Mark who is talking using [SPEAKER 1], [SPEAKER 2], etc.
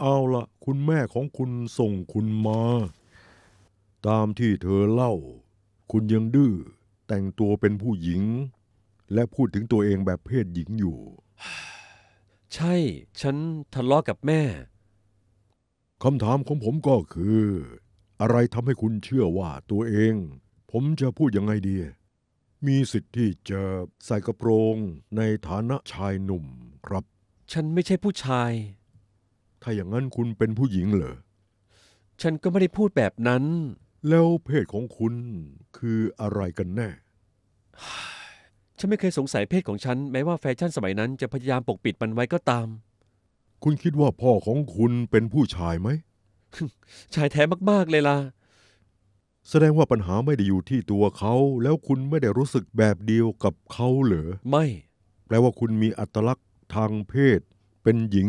[SPEAKER 1] เอาละคุณแม่ของคุณส่งคุณมา ตามที่เธอเล่า คุณยังดื้อแต่งตัวเป็นผู้หญิง และพูดถึงตัวเองแบบเพศหญิงอยู่
[SPEAKER 2] ใช่ ฉันทะเลาะกับแม่
[SPEAKER 1] คำถามของผมก็คือ อะไรทำให้คุณเชื่อว่าตัวเอง ผมจะพูดยังไงดี มีสิทธิ์ที่จะใส่กระโปรงในฐานะชายหนุ่มครับ
[SPEAKER 2] ฉันไม่ใช่ผู้ชาย
[SPEAKER 1] ถ้าอย่างนั้นคุณเป็นผู้หญิงเหรอ
[SPEAKER 2] ฉันก็ไม่ได้พูดแบบนั้น
[SPEAKER 1] แล้วเพศของคุณคืออะไรกันแน่
[SPEAKER 2] ฉันไม่เคยสงสัยเพศของฉัน แม้ว่าแฟชั่นสมัยนั้นจะพยายามปกปิดมันไว้ก็ตาม
[SPEAKER 1] คุณคิดว่าพ่อของคุณเป็นผู้ชายไหม
[SPEAKER 2] ชายแท้มากๆเลยล่ะ
[SPEAKER 1] แสดงว่าปัญหาไม่ได้อยู่ที่ตัวเขา แล้วคุณไม่ได้รู้สึกแบบเดียวกับเขาเหรอ
[SPEAKER 2] ไม่
[SPEAKER 1] แปลว่าคุณมีอัตลักษณ์ทางเพศ เป็นหญิง